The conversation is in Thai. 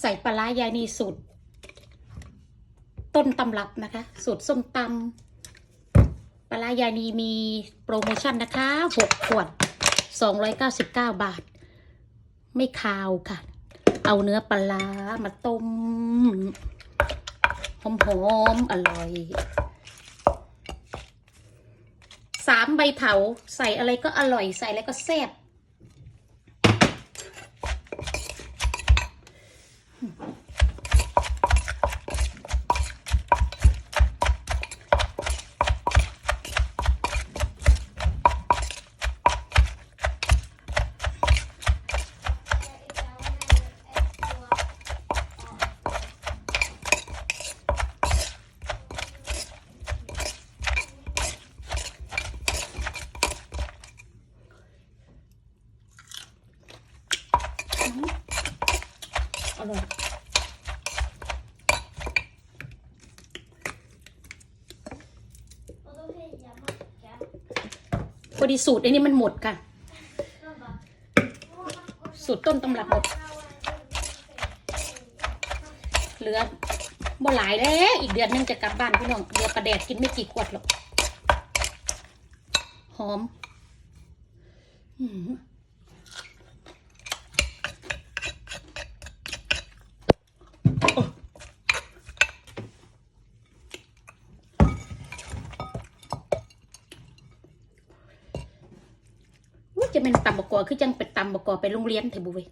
ใส่ปลาร้ายายนีสูตร ต้นตำรับนะคะ สูตรส้มตำปลาร้ายายนีมีโปรโมชั่นนะคะหกขวดสองร้อยเก้าสิบเก้าบาท ไม่คาวค่ะ เอาเนื้อปลาร้ามาต้มหอมๆอร่อยสามใบเถาใส่อะไรก็อร่อยใส่อะไรก็แซ่บ อร่อยพอดีสูตรไอ้นี่มันหมดค่ะ สูตรต้นตำรับหมด เหลือบ่หลายแล้วอีกเดือนนึงจะกลับบ้านพี่น้องเดี๋ยวกระแดดกินไม่กี่ขวดหรอก หอม อื้อ จะเป็นตำบกอคือจังเป็นตำบกอไปโรงเรียนเถอะบุ้ย